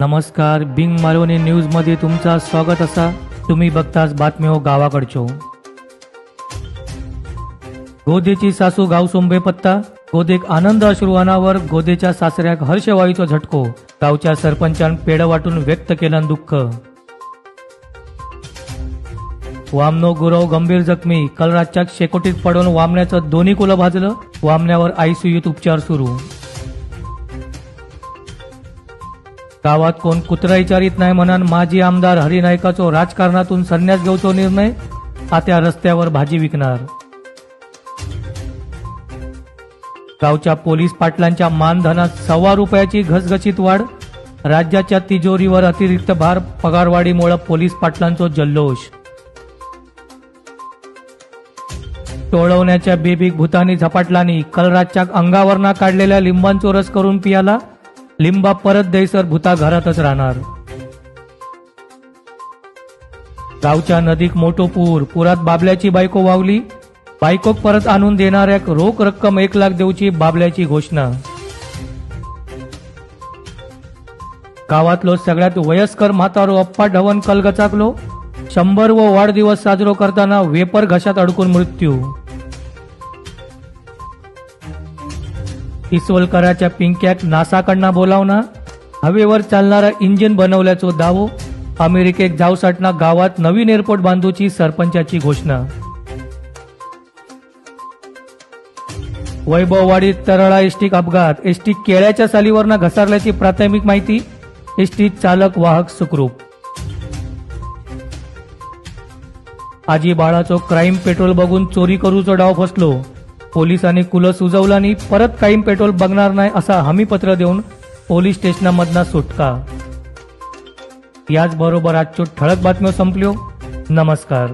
नमस्कार बिंग मालवणी न्यूजमध्ये तुमचा स्वागत असा. तुम्ही बघताच बातम्यो हो गावाकडच्यो. गोदेची सासू गाव सोंबे पत्ता गोदेक आनंद अश्रू गोदेच्या सासऱ्याक हर्षवायूचो झटको. गावच्या सरपंचान पेड वाटून व्यक्त केलं दुःख. वामनो गुरव गंभीर जखमी. काल रातच्या शेकोटीत पडून वामण्याचं दोन्ही कुलं भाजलं. वामण्यावर आयसीयूत उपचार सुरू. गावात कोण कुत्रा विचारित नाही म्हणून माजी आमदार हरिनायकाचो राजकारणातून संन्यास घेऊचो निर्णय. आता रस्त्यावर भाजी विकणार. गावच्या पोलीस पाटलांच्या मानधनात सव्वा रुपयाची घसघशीत वाढ. राज्याच्या तिजोरीवर अतिरिक्त भार पगारवाढीमुळे पोलीस पाटलांचो जल्लोष. टोळवण्याच्या बेबीक भूतानी झपाटलानी कलराजच्या अंगावरना काढलेल्या लिंबांचो रस करून पियाला लिंबा परत देसर भूता घरातच राहणार. गावच्या नदीक मोठो पूर पुरात बाबल्याची बायको वावली बायकोक परत आणून देणाऱ्याक रोख रक्कम एक लाख देऊची बाबल्याची घोषणा. गावातलो सगळ्यात वयस्कर म्हातारो अप्पा ढवण कलगचाकलो शंभर व वाढदिवस साजरो करताना वेपर घशात अडकून मृत्यू. इसवलकराच्या पिंक्याक नासाकडनं बोलावणं हवेवर चालणारा इंजिन बनवल्याचो दावो अमेरिकेत जावसाटना गावात नवीन एअरपोर्ट बांधूची सरपंचाची घोषणा. वैभववाडीत तरळा एसटीक अपघात. एसटी केळ्याच्या सालीवरनं घसारल्याची प्राथमिक माहिती एसटी चालक वाहक सुखरूप. आजी बाळाचो क्राईम पेट्रोल बघून चोरी करूचो डाव फसलो. पोलिसांनी कुलं सुजवलानी परत क्राईम पेट्रोल बघणार नाही असा हमीपत्र देऊन पोलीस स्टेशनामधना सुटका. याचबरोबर आजच्यो ठळक बातम्यो संपल्यो हो. नमस्कार.